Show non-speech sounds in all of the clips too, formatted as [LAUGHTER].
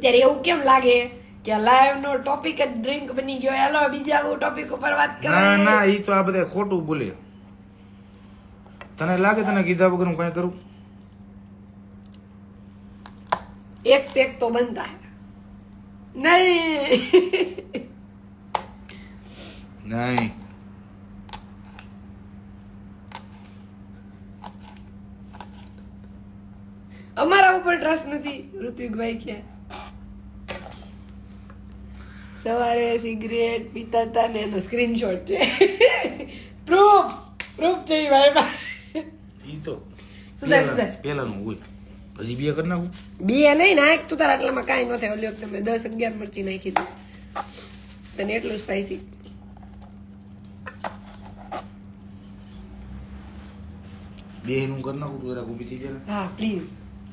ત્યારે એવું કેમ લાગે કે લાઈવ નો ટોપિક જ ડ્રિંક બની ગયો? હેલો બીજા ટોપિક ઉપર વાત ના ના ઈ તો આ બધા ખોટું બોલે. તને લાગે તને કીધા વગર હું કઈ કરું? એક પેક તો બનતા હે નહીં. નહીં. અમારા ઉપર ટ્રસ્ટ નથી ઋત્વિકભાઈ કે. સવારે સિગરેટ પીતા હતા ને એનો સ્ક્રીનશોટ છે. [LAUGHS] પ્રૂફ પ્રૂફ છે ભાઈ ભાઈ ઈ તો. સુધાર, સુધાર. પેલાનું હોય હજી બે કરી નાખું? બે નહીં નાખ તું તારા આટલામાં કાંઈ ન થાય. ઓલી વખતે મેં દસ અગિયાર મરચી નાખી હતી તને એટલું સ્પાઈસી બે નું કરી નાખું તું જરા ઊભી થઈ જાય હા પ્લીઝ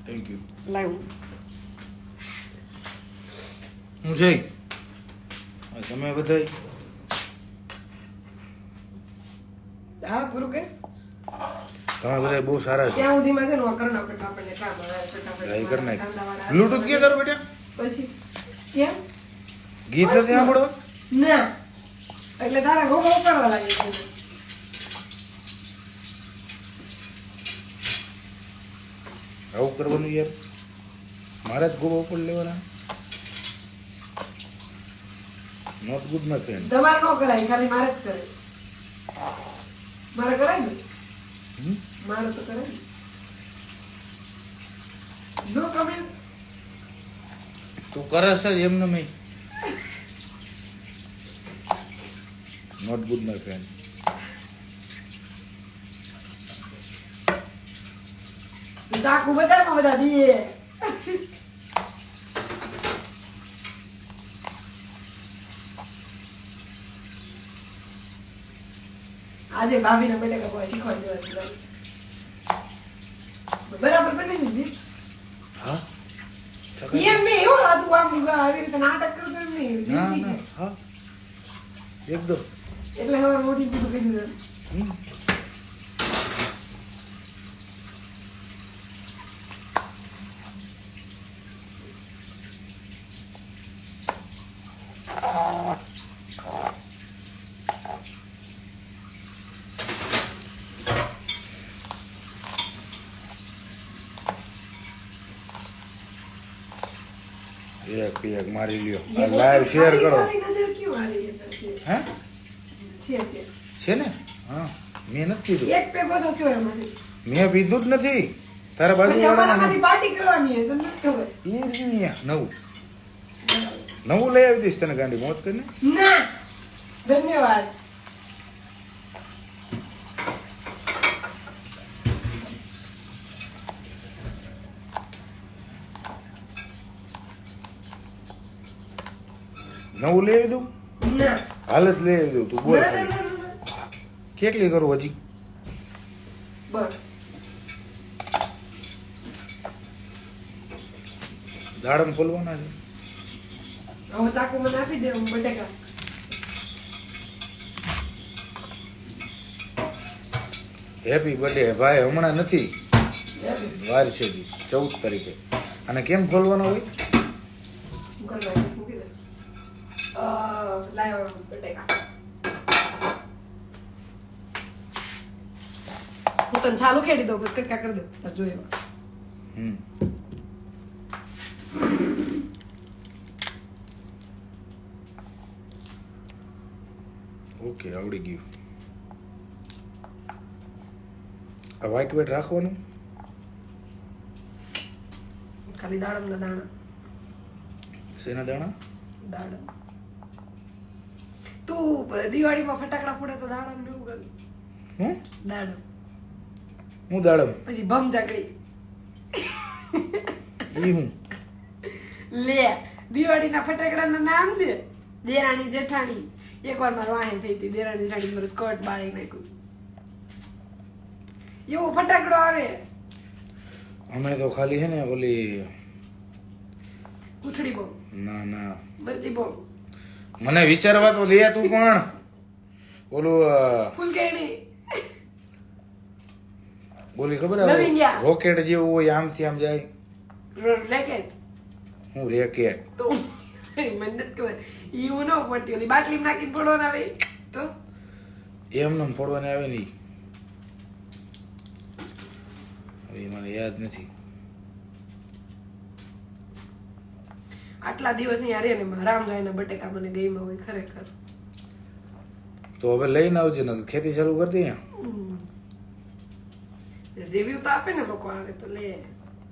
થેન્ક યુ લાવ. હું આ તમે બધા હા પૂરું કે તમે બધા બહુ સારા છો. ત્યાં સુધીમાં છે ને હું કર નાખું આપણને કામ આવે છે કરી નાખ. બ્લૂટૂથ કે ક્યાં તારું બેટા? પછી કેમ? ગીત નથી સાંભળવા? ના. એટલે તારા ગોગો ઉપાડવા લાગે છે આવું કરવાનું યાર. મારે જ ગોવા ઉપર લેવાના. નોટ ગુડ નથી ફ્રેન્ડ તમારે નો કરાય ખાલી મારે જ કરે. મારે કરાય ને? મારે તો કરાય નો. કમેન્ટ તું કરે છે એમને મેં. નોટ ગુડ માય ફ્રેન્ડ ચાકુ બધા બધા બીએ. આજે ભાભીને બટેકા પૌવા શીખવાડી દેવા છે બરાબર. બને દીધી હા? એમ નહીં એવું હતું આમ આવી રીતે નાટક કરતો એમ નહીં ના ના એકદમ. એટલે હવે મોટી કીધું કહી એક એક મારી લ્યો. લાઈવ શેર કરો. હે? છે ને? હા મેં નથી પીધું એક પેક ઓછો થયો એમાંથી. મેં પીધું જ નથી. તારા બાજુ વાળાને પાર્ટી કરવાની છે તમને ખબર. એ જ નવું. નવું લઈ આવી દઈશ તને ગાંડી મોજ કરીને. ના! ધન્યવાદ. નવું લઈ આવી દઉં? હાલ જ લઈ આવી દઉં તું બોલ. કેટલી કરું હજી? દાડમ ખોલવાના છે. હવે ચાકુ મને આપી દે બટેકા. હેપી બર્થડે ભાઈ હમણાં નથી. વાર છે ચૌદ તારીખે. અને કેમ ખોલવાનો હોય હું કરી નાખીશ, મૂકી દે. અ, લાયો બટેકા હું તને ચાલુ ખેડી દઉં પછી કટકા કરી દઉં તાર જોઈએ હમ ઓકે આવડી ગયું આ વ્હાઈટ વેટ રાખવાનું ખાલી દાડમના દાણા શેના દાણા દાડમ તું દિવાળીમાં ફટાકડા ફોડે તો દાડમ ને એવું કર. હું? દાડમ. હું દાડમ? પછી ભમ ચકડી ઈ હું? લે દિવાળીના ફટાકડાના નામ છે. દેરાણી જેઠાણી. એકવાર મારો વાહે થઈ હતી દેરાણી જેઠાણી મારું સ્કર્ટ બાળી નાખ્યું. એવો ફટાકડો આવે. અમે તો ખાલી છે ને ઓલી ઉથડી બહુ ના ના. મરચી બહુ મને વિચારવા તો દે તું પણ. ઓલું ફૂલકેડી. બોલી ખબર. રોકેટ જેવું હોય આમથી આમ જાય. રેકેટ. હું રેકેટ? તો મને ખબર. ઈ હું ન પડતી ઓલી બાટલી નાખીને પડો ના આવે તો? એમને એમ ફોડવાને આવે નહીં હવે મને યાદ નથી. આટલા દિવસ અહીંયા રે ને રામગાયના બટેકા મને ગઈમાં હોય ખરેખર. તો હવે લઈને આવજે ને ખેતી શરૂ કરી દઈએ. રિવ્યુ તો આપે ને લોકો આવે તો લે.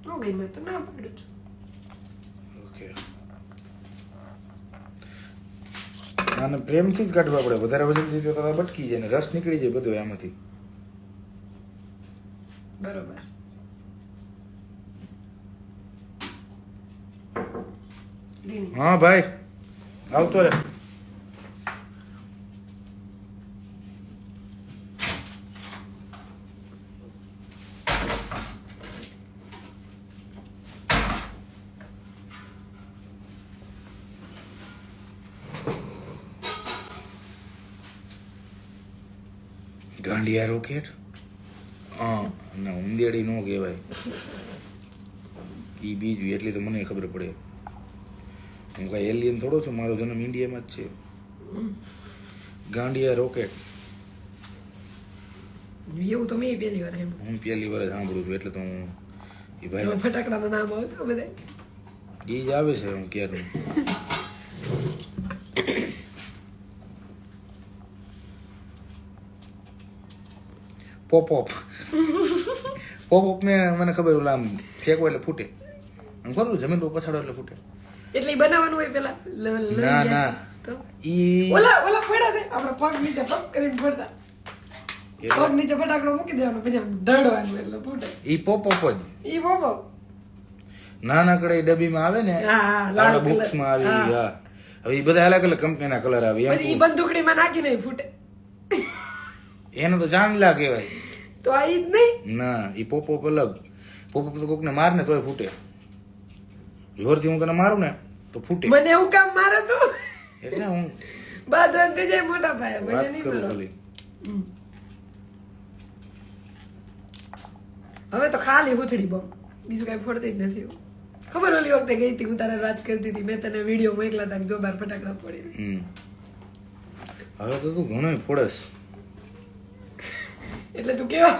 ન ગઈમાં તો ના પાડું છું. ઓકે. અને પ્રેમથી જ કાઢવા પડે. વધારે વજન દીધું તો બટકી જાય ને રસ નીકળી જાય બધું એમાંથી. બરોબર. હા, ભાઈ. આવતો રે. ગાંડિયા રોકેટ હા, ના, ઉંદેડી નો કહેવાય. ઈ બીજું, એટલી તો મને ખબર પડે. હું કાંઈ એલિયન થોડો છું મારો જન્મ ઇન્ડિયામાં જ છે. ગાંડિયા રોકેટ એવું તો મેં પહેલી વાર હું પહેલી વાર સાંભળું છું એટલે તો હું એ ભાઈ ફટાકડાના નામ આવશે બધા? એ જ આવે છે હું ક્યારે પોપ ઓપ [LAUGHS] પોપ ઓપ ને મને ખબર ઓલા આમ ફેંકો એટલે ફૂટે. આમ ખરું જમીન પછાડો એટલે ફૂટે. એટલે ઈ બનાવવાનું હોય પેલા. ના. ના. તો? ઈ ઓલા ઓલા પડ્યા છે આપણે પગ નીચે પગ કરીને પડતા પગ નીચે ફટાકડો મૂકી દેવાનો પછી આમ દળવાનું એટલે ફૂટે. ઈ પોપો જ ઈ બોબો નાનકડે ડબ્બીમાં આવે ને હા, હા, લાલ. બોક્સમાં આવી હા. હવે ઈ બધા અલગ અલગ કંપનીના કલર આવે પછી ઈ કહું. બંદૂકડીમાં નાખીને ઈ ફૂટે. એને તો ચાંદલા કહેવાય. તો આ ઈ જ નહીં? ના ઈ પોપો અલગ. પોપો તો કોકને માર ને તોય ફૂટે. જોરથી હું તને મારું ને તો ફૂટે. મને એવું કામ મારે તો? એટલે હું બાદ અંતે જાય મોટા ભાઈ મને નહીં મારો. હવે તો ખાલી હુથડી બમ. બીજું કઈ ફોડતી જ નથી ખબર ઓલી વખતે ગઈ હતી હું તારે વાત કરતી હતી મેં તને વીડિયો મોકલા તા જોબાર ફટાકડા ફોડી હવે તો તું ઘણો ફોડસ. એટલે તું કેવો?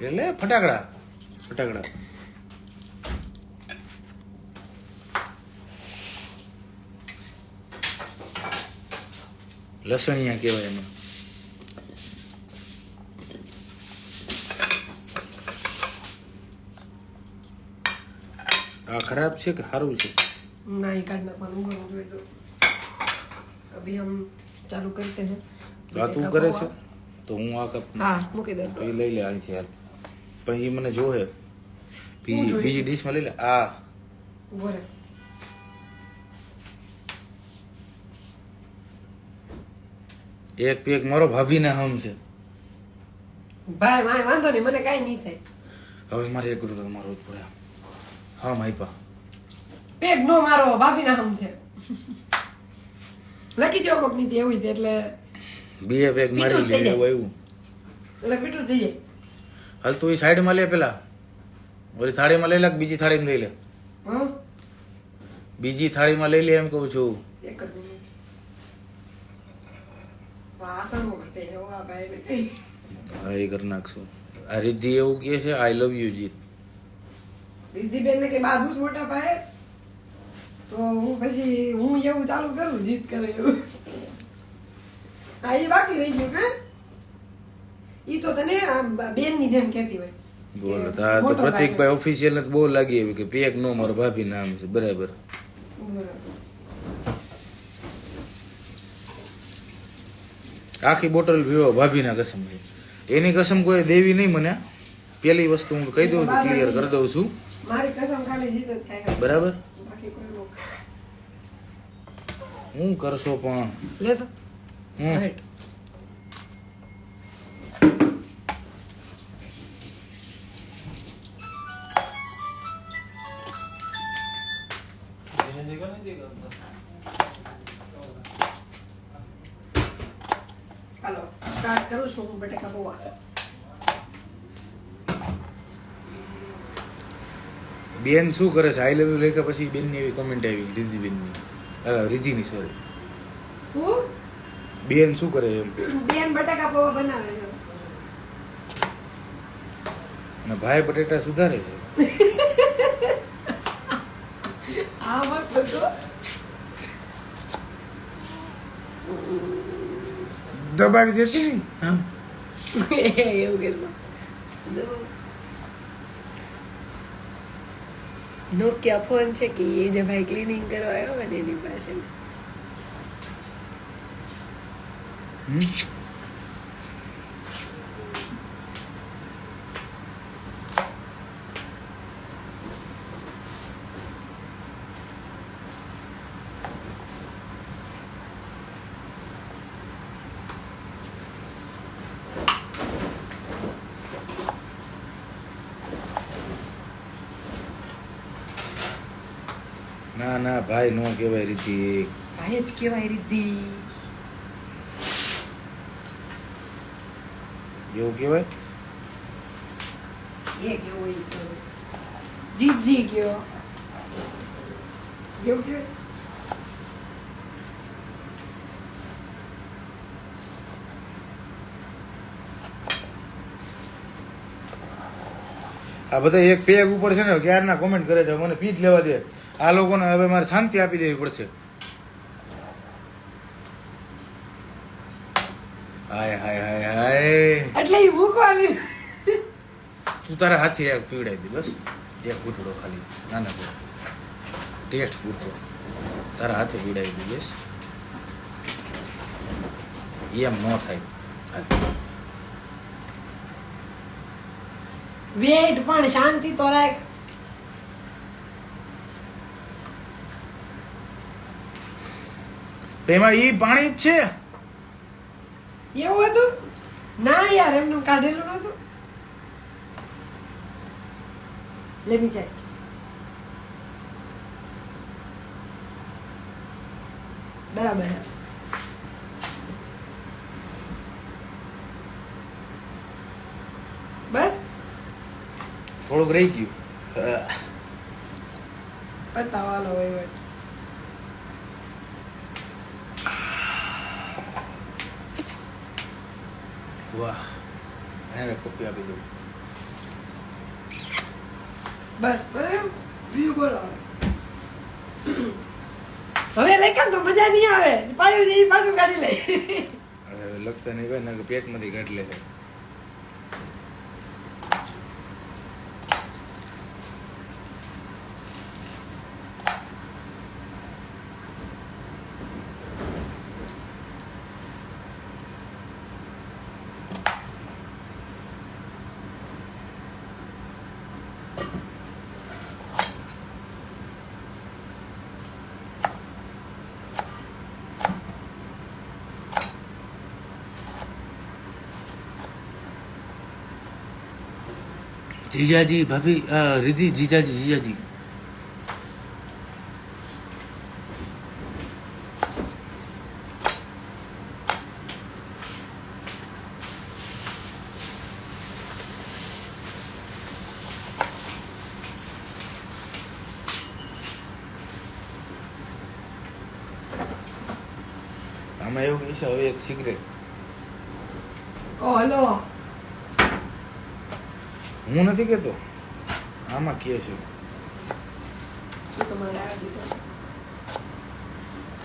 એટલે ફટાકડા. ફટાકડા. લસણિયા કહેવાય એમાં. આ ખરાબ છે કે સારું છે? ના એ કાઢ નાખવાનું ઘણું જોઈએ તો અભી હમ ચાલુ કરતે હે. આ તું કરે છે? તો હું આ કપ હા મૂકી દઉં એ લઈ લે આની યાર પણ એ મને જોવે બીજી બીજી ડીશમાં લઈ લે. આ. બોરે એક પેક મારો ભાભીને હમ છે ભાઈ ભાઈ વાંધો નહીં મને કાંઈ નહીં થાય. હવે મારે એક રૂપિયા મારો પડે. હા માઈપા પેક નો મારો ભાભીના હમ છે લખી દો કોક નીચે એવું છે એટલે બે પેક મારી લે એવું એવું એટલે પીટું થઈ જાય. હાલ તું એ સાઈડમાં લે પેલા. ઓલી થાળીમાં લઈ લે બીજી બીજી થાળીમાં લઈ લે? બીજી થાળીમાં લઈ લે એમ કહું છું. એક જ વાસણ હો એ કરી નાખશું. આ રિદ્ધિ એવું કહે છે આઈ લવ યુ જીત. દીદીબેન ને કે બાજુ જ મોટા પાયે? તો હું પછી હું એવું ચાલુ કરું જીત કરે એવું. હા એ બાકી રહી ગયું હા? ઈ તો તને બેનની જેમ કહેતી હોય. બોલો કે તો ભાઈ. પ્રતિકભાઈ ઓફિશિયલ બહુ લાગી આવ્યું કે પેક નો મારો ભાભી નામ છે બરાબર. બરાબર. આખી બોટલ પીવો ભાભીના કસમ એની કસમ કોઈ દેવી નહીં મને. પેલી વસ્તુ હું કહી દઉં છું ક્લિયર કરી દઉં છું. મારી કસમ ખાલી જીત જ થાય. બરાબર? હું કરશો પણ? બટેકા પૌવા. બેન શું કરે છે? આઈ લવ યુ લખ્યા પછી બેનની એવી કોમેન્ટ આવી રીધિ બેનની અલા રીધિની સોરી બેન શું કરે એમ? બેન બટાકા પૌવા બનાવે છે. ને ભાઈ બટેટા સુધારે છે? આ મત તો દબાવી દેતી નહીં હા. એવું કે નોકિયા ફોન છે કે એ જે ભાઈ ક્લિનિંગ કરવા આવ્યો ને એની પાસે હમ? ના ભાઈ નો કહેવાય રીતિ ભાઈ જ કેવાય રીતિ. એવું કહેવાય? એ કેવું જીજી કયો. કેવું કયો આ બધા એક પેગ ઉપર છે ને ક્યારના કોમેન્ટ કરે છે મને પીઠ લેવા દે. આ લોકોને હવે મારે શાંતિ આપી દેવી પડશે. હાય હાય હાય હાય. એટલે એ મૂકવાની તું તારા હાથી એક પીવડાવી દે બસ. એક ઘૂંટડો ખાલી. નાના ટેસ્ટ પૂરતો. તારા હાથે પીવડાવી દે બસ. એમ ન થાય હાલ. વેટ પણ શાંતિ તો રાખ. એમાં ઈ પાણી જ છે. એવું હતું? ના યાર એમનું કાઢેલું નતું લેમી જાય બરાબર છે. બસ થોડુંક રહી ગયું. પતાવવાનો વહીવટ. વાહ. હવે કોપી આપી દઉં. બસ વ્યૂ બોલો. હવે લેખન તો મજા નહીં આવે. ઈ પાછું કાઢી લે. લગતા નહીં ભાઈ ને પેટમાંથી કાઢી લે. જીજાજી ભાભી રિધિ જીજાજી જીજાજી. આમાં એવું છે હવે એક સિગરેટ ઓ હલો. હું નથી કેતો આમાં કહે છે. તો જ છે દીધો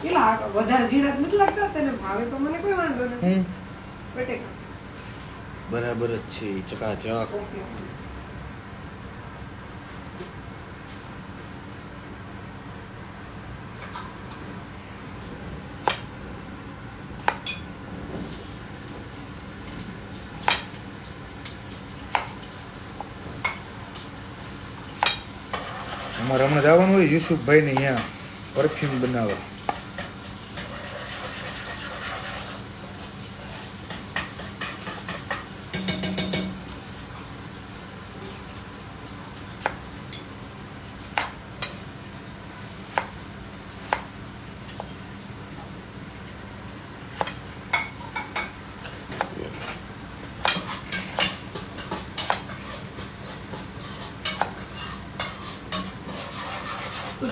કેટલા આ વધારે ઝીણા નથી લાગતા તને ભાવે તો મને કોઈ વાંધો નથી હું બટેકા બરાબર જ છે ચકાચક ઓકે અમારે હમણાં જવાનું હોય યુસુફભાઈ અહીંયા પરફ્યુમ બનાવવા.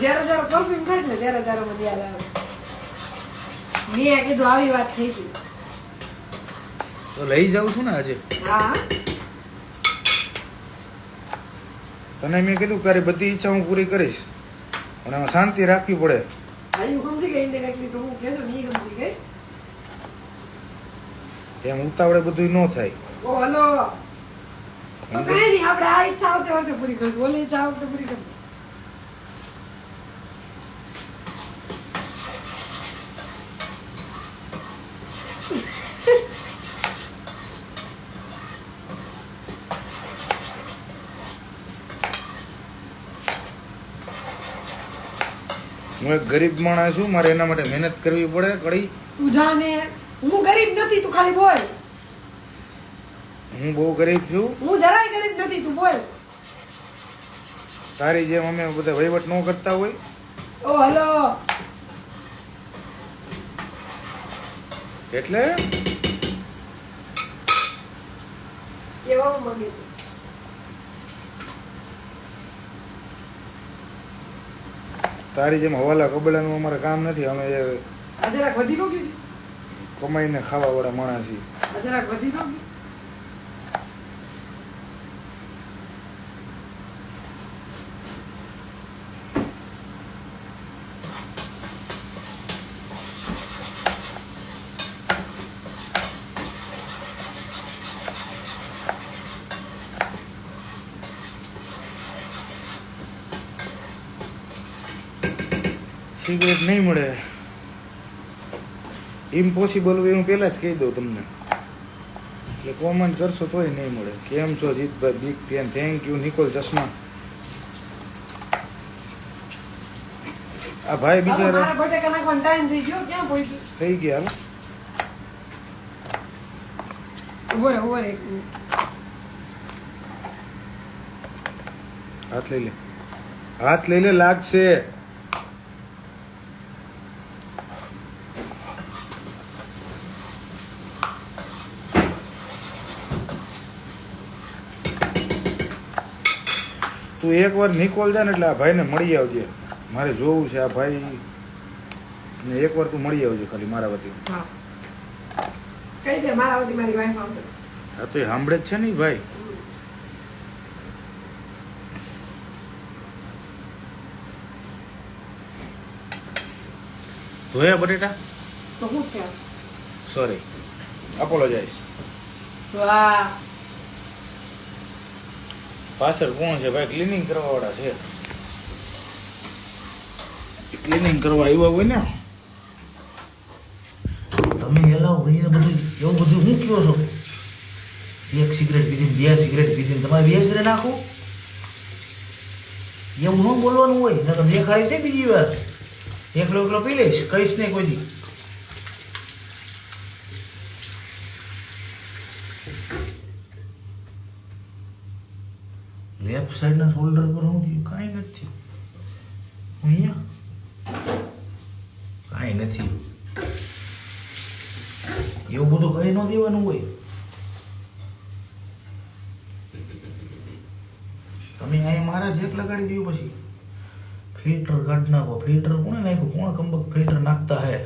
જ્યારે જ્યારે પરફ્યુમ થાય ને ત્યારે ત્યારે મને યાદ આવે. મેં કીધું આવી વાત થઈ હતી તો લઈ જાઉં છું ને આજે? હા. તને મેં કીધું તારી બધી ઈચ્છા હું પૂરી કરીશ. પણ એમાં શાંતિ રાખવી પડે. હા સમજી ગઈ તો હું કહેતો નહીં સમજી ગઈ. એમ ઉતાવળે બધું ન થાય. ઓ હલો તો કઈ નહીં આપણે આ ઈચ્છા આવતી વર્ષે પૂરી કરશું. ઓલી ઈચ્છા આવતી પૂરી કરશું. હું એક ગરીબ માણસ છું મારે એના માટે મહેનત કરવી પડે કડી. તું જાને હું ગરીબ નથી તું ખાલી બોલ. હું બહુ ગરીબ છું. હું જરાય ગરીબ નથી તું બોલ. તારી જેમ અમે બધા વહીવટ ન કરતા હોય. ઓ હલો. એટલે? કેવા માંગે તારી જેમ હવાલા કબડાનું અમારે કામ નથી અમે કમાઈને ખાવા વાળા માણસ છીએ. સિગરેટ નહીં મળે. ઇમ્પોસિબલ હોય હું પહેલાં જ કહી દઉં તમને. એટલે કોમેન્ટ કરશો તોય નહીં મળે. કેમ છો Jitbhai? Big fan thank you Nikol ચશ્મા. આ ભાઈ બિચારા થઈ ગયો. હાથ લઈ લે. હાથ લઈ લે લાગશે. તું એક વાર નિકોલ જા ને એટલે આ ભાઈને મળી આવજે. મારે જોવું છે આ ભાઈ ને એક વાર તું મળી આવજે ખાલી મારા વતી. હા. તો એ સાંભળે જ છે ને ભાઈ. ધોયા બટેટા? તો શું છે? સોરી અપોલોજાઈઝ વાહ. પાછળ કોણ છે? ભાઈ ક્લિનિંગ કરવા વાળા છે. ક્લિનિંગ કરવા આવ્યા હોય ને? તમે એલાવ કરીને બધું એવું બધું હું કયો છો? એક સિગરેટ પીધી બે સિગરેટ પીધી તમારે બે સિગરેટ નાખો? એવું ન બોલવાનું હોય નકર દેખાડી છે બીજી વાર. એકલો એકલો પી લઈશ કહીશ નહીં કોઈ દી લેફ્ટ સાઈડના શોલ્ડર પર હું થયું. કાંઈ નથી અહીંયા? કાંઈ નથી. એવું બધું કંઈ ન દેવાનું હોય. તમે અહીંયા મારા જેક લગાડી દો પછી. ફિલ્ટર કાઢી નાખો. ફિલ્ટર કોણે નાખ્યું? કોણ કંબક ફિલ્ટર નાખતા હે?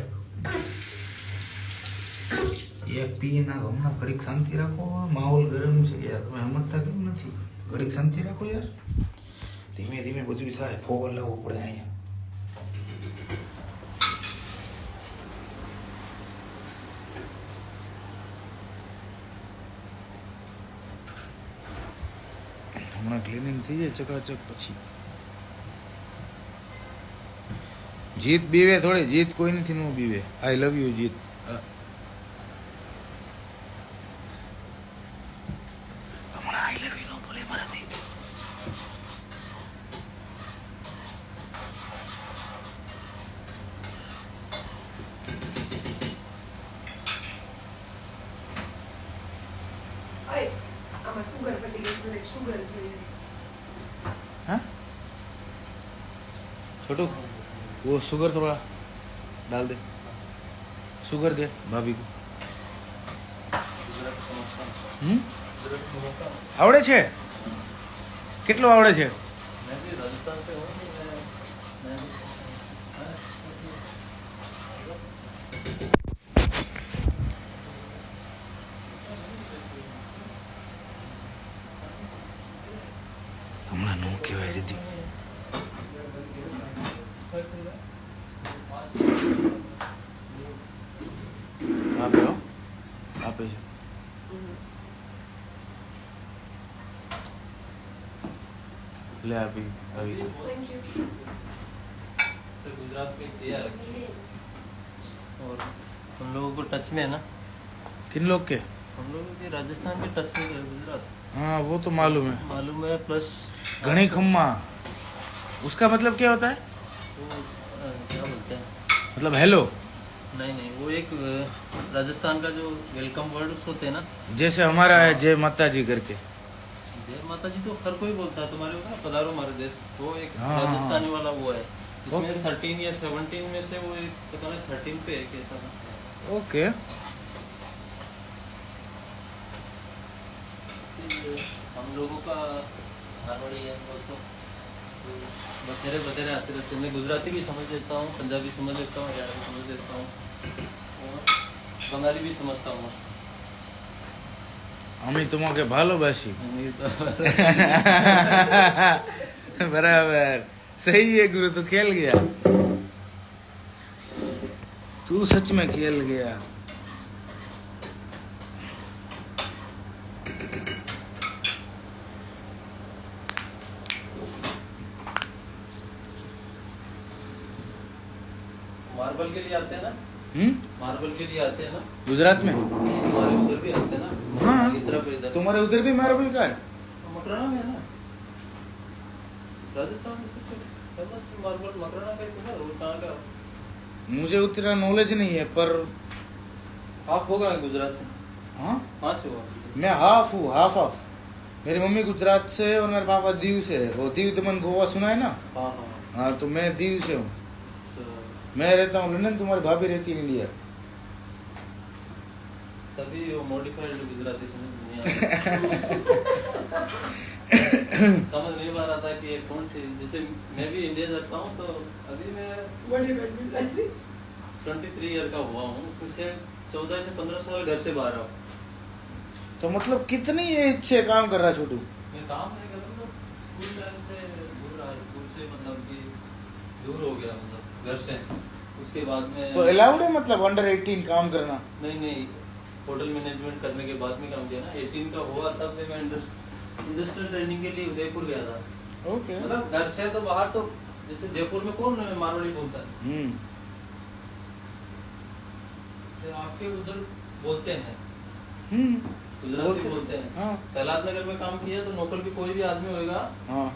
એક પી નાખો. હમણાં ઘડીક શાંતિ રાખો. માહોલ ગરમ છે યાર. તમે સમજતા કેમ નથી? ઘડીક શાંતિ રાખો યાર. ધીમે ધીમે બધું થાય. ફોન લાવવો પડે અહીંયા. હમણાં ક્લિનિંગ થઈ જાય ચકાચક પછી. જીત બીવે થોડી, જીત કોઈ નથી, નો બીવે. I love you Jeet. Sugar थोड़ा डाल दे शुगर दे भाभी को હમ? આવડે છે કેટલું આવડે છે હમણાં નો કહેવાય રીતિ पे जो ले अभी अभी तो गुजरात में और हम लोगों को टच में है ना? किन लोग के? हम लोग के राजस्थान के टच में गुजरात। हाँ वो तो मालूम है। मालूम है प्लस घनी खम्मा। उसका मतलब क्या होता है? तो, क्या बोलते हैं? मतलब हेलो नहीं नहीं वो एक राजस्थान का जो वेलकम वर्ड होते हैं ना। जैसे हमारा है जय माता जी करके। जय माता जी तो हर कोई बोलता है तुम्हारे ना पधारो हमारे देश। वो एक हाँ, हाँ, राजस्थानी वाला वो है। इसमें थर्टीन या सेवनटीन में से वो एक पता नहीं थर्टीन पे है कैसा ओके। हम लोगों का मारवाड़ी है तो बतेरे बतेरे आते रहते हैं। मैं गुजराती भी समझ लेता हूँ पंजाबी समझ लेता हूँ हरियाणवी समझ लेता हूँ। বাঙালি भी समझता हूँ আমি তোমাকে ভালোবাসি बराबर सही है गुरु तो खेल गया तू सच में खेल गया मार्बल के लिए आते हैं ना हम्म मार्बल के लिए आते हैं ना। गुजरात में? हमारे उधर भी आते हैं ना। हाँ। इधर तुम्हारे उधर भी मार्बल का है? मकराना में है ना। राजस्थान में सबसे फ़ेमस मार्बल मकराना का तो है वो कहाँ का? मुझे उतना नॉलेज नहीं है पर आप होगा गुजरात से। हाँ? कहाँ से हुआ मैं हाफ़ हूँ हाफ़ हाफ़ मेरी मम्मी गुजरात से और मेरे पापा दीव से है। वो दीव तुमने गोवा सुना है ना? हाँ हाँ। हाँ तो मैं दीव से हूँ। तो मैं रहता हूँ लंदन तुम्हारी भाभी रहती है इंडिया तभी वो मॉडिफाइड गुजराती समझ नहीं [COUGHS] समझ नहीं पा रहा था कि ये कौन सी जैसे मैं भी इंडिया जाता हूँ तो अभी मैं ट्वेंटी थ्री ईयर का हुआ हूँ उसमें से चौदह से पंद्रह साल घर से बाहर हूँ तो मतलब कितनी एज से काम कर रहा है छोटू? मैं काम नहीं कर रहा हूँ स्कूल टाइम से दूर रहा स्कूल से मतलब कि दूर हो गया मतलब घर से। उसके बाद में तो अलाउड है मतलब अंडर 18 काम करना? नहीं नहीं होटल मैनेजमेंट करने के बाद में काम किया ना 18 का हुआ तब में मैं इंडस्ट्रियल ट्रेनिंग के लिए उदयपुर गया था। ओके। मतलब घर से तो बाहर तो जैसे जयपुर में कौन मारवाड़ी बोलता है तो आपके उधर बोलते हैं। हम्म। गुजराती बोलते- हैं। हाँ। प्रहलाद नगर में काम किया तो नौकर भी कोई भी आदमी होगा हाँ।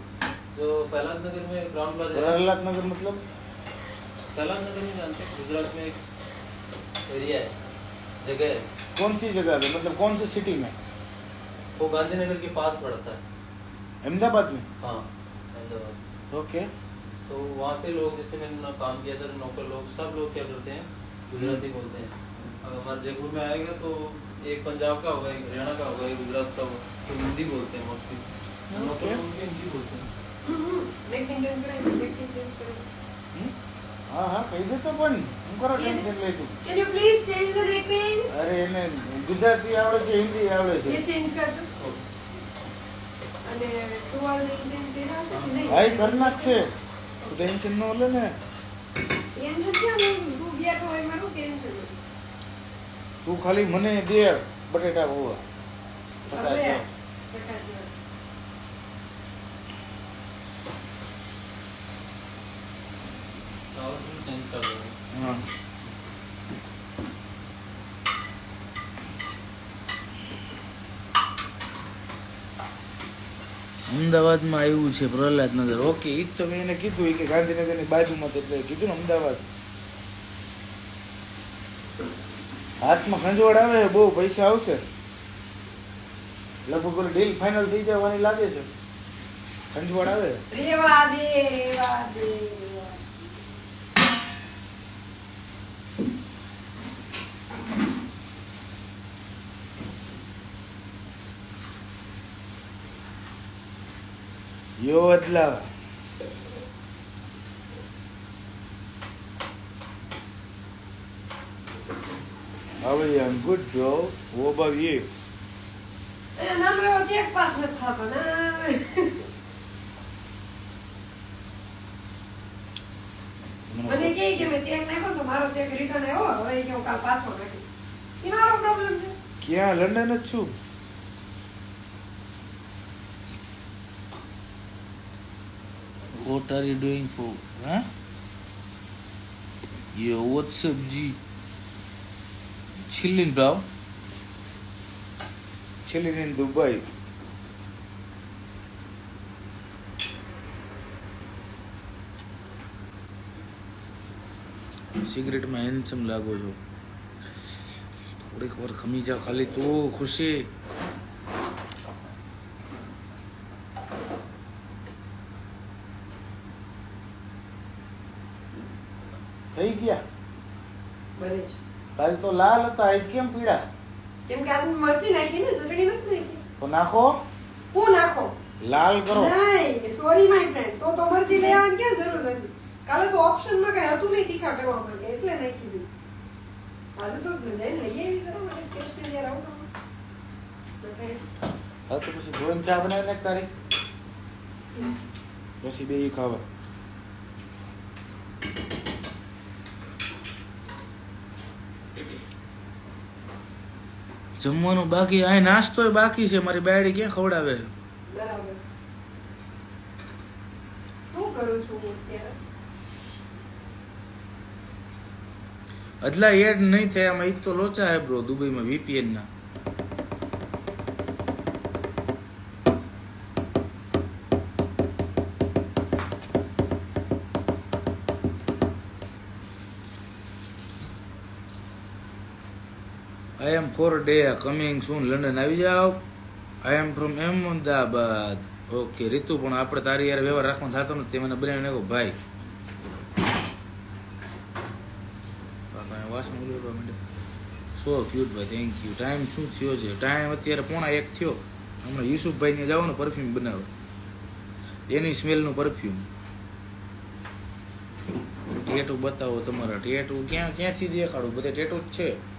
जो प्रहलाद नगर में ग्राउंड प्लाजा प्रहलाद नगर मतलब? प्रहलाद नगर में जानते हैं गुजरात में एक एरिया है जगह है। कौन सी जगह पे मतलब कौन सी सिटी में? वो गांधीनगर के पास पड़ता है अहमदाबाद में? हाँ अहमदाबाद। ओके तो वहाँ पे लोग जैसे मैंने काम किया था नौकर लोग सब लोग क्या करते हैं गुजराती बोलते हैं। अब हमारे जयपुर में आएगा तो एक पंजाब का होगा एक हरियाणा का होगा एक गुजरात का होगा तो हिंदी बोलते हैं मोस्टली नौकर लोग हिंदी बोलते हैं। હા હા કહી દે તો પણ. હું કરો ટેન્શન લે તું. ગુજરાતી આવડે છે હિન્દી આવડે છે. એ છે. ટેન્શન ન લે ને. તું ખાલી મને દે બટેટા હોવા. હા. અમદાવાદમાં આવ્યું છે પ્રહલાદ નગર ઓકે એ જ તો મેં એને કીધું કે ગાંધીનગરની બાજુમાં તો એટલે કીધું ને અમદાવાદ. હાથમાં ખંજવાળ આવે બહુ પૈસા આવશે. લગભગ ઓલી ડીલ ફાઇનલ થઈ જવાની લાગે છે. ખંજવાળ આવે. રેવા દે રેવા દે. યો. બદલાવા હવે I'm good bro. What મને કે ચેક નાખ્યો તો મારો ચેક રિટર્ન આવ્યો. હવે કે હું કાલ પાછો નાખીશ. મારો પ્રોબ્લેમ છે. ક્યાં? લંડન જ છું. what are you doing for? Huh? Yo, what's up, G? Chilling, bro. Chilling in Dubai. Cigarette में हैंडसम लागो जो थोड़ी और खमीजा खाली तो खुशी કાલ તો લાલ હતા આજ કેમ પીળા? કેમ કે આ મરચી નાખી ને ચટણી નથી નાખી. તો નાખો. હું નાખો? લાલ કરો. નહીં સોરી માય ફ્રેન્ડ તો તો મરચી લઈ આવવાની ક્યાં જરૂર નથી કાલે તો ઓપ્શનમાં કઈ હતું નહીં તીખા કરવા માટે એટલે નાખી દીધું. આજે તો જઈને લઈ આવી કરો મને સ્ટેશન યાર આવું હા તો પછી ધોઈને ચા બનાવી નાખ તારી. પછી બે ખાવા. જમવાનું બાકી અહીં નાસ્તો બાકી છે મારી બાયડી ક્યાં ખવડાવે? અદલા એડ નહીં થાય આમાં એક તો લોચા હે બ્રો દુબઈમાં વીપીએન ના. Four day coming soon London આવી જાઓ. I am from Ahmedabad okay Ritu, પણ આપણે તારી યાર વ્યવહાર રાખવાનો થતો નથી. મને બનાવી નાખો. ભાઈ સો ક્યુટ ભાઈ. થેન્ક યુ ટાઈમ શું થયો છે? ટાઈમ અત્યારે પોણા એક થયો. હમણાં યુસુફભાઈને ને પરફ્યુમ બનાવો. એની સ્મેલનું પરફ્યુમ ટેટુ બતાવો તમારા. ટેટુ ક્યાં ક્યાંથી દેખાડું? બધે ટેટુ જ છે.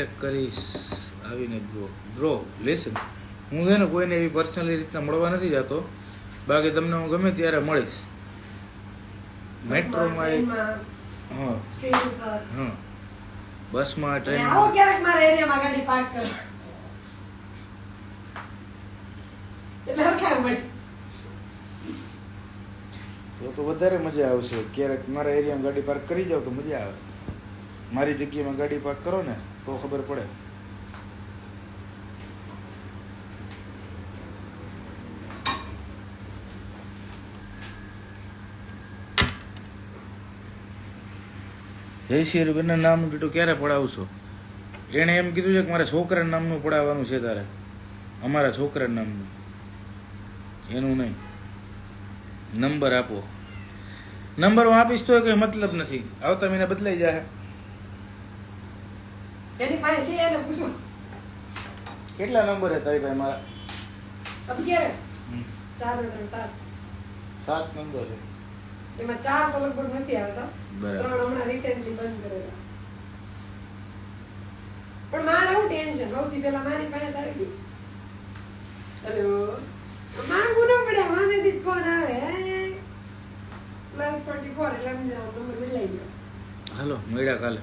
કોન્ટેક્ટ કરીશ આવીને બ્રો બ્રો લેસન હું છે ને કોઈને એવી પર્સનલી રીતના મળવા નથી જતો. બાકી તમને હું ગમે ત્યારે મળીશ. મેટ્રોમાં હા. હા. બસમાં ટ્રેન આવો ટ્રેનમાં ક્યારેક મારા એરિયામાં ગાડી પાર્ક કરો એટલે હરખાય મળી? તો તો વધારે મજા આવશે. ક્યારેક મારા એરિયામાં ગાડી પાર્ક કરી જાવ તો મજા આવે. મારી જગ્યામાં ગાડી પાર્ક કરો ને. તો ખબર પડે. જયશ્રી રૂબેનના નામનું ટીટું ક્યારે પડાવશો એણે એમ કીધું છે કે મારા છોકરા નામનું પડાવવાનું છે તારે. અમારા છોકરા નામનું. એનું નહીં. નંબર આપો. નંબર હું આપીશ તો કંઈ મતલબ નથી. આવતા મહિના બદલાઈ જાય જેની પાસે છે એને પૂછો. કેટલા નંબર હે તારી ભાઈ મારા? અત્યારે ચાર ત્રણ સાત. સાત નંબર છે. એમાં ચાર તો લગભગ નથી આવતા. ત્રણ હમણાં રિસેન્ટલી બંધ કરેલા. પણ મારે હું ટેન્શન. સૌથી પહેલા મારી પાસે આવી ગઈ હેલો માંગુ ન પડે. મામેથી ફોન આવે. પ્લસ ટ્વેન્ટી ફોર એટલે નંબર બદલાઈ ગયો. હાલો મળ્યા કાલે.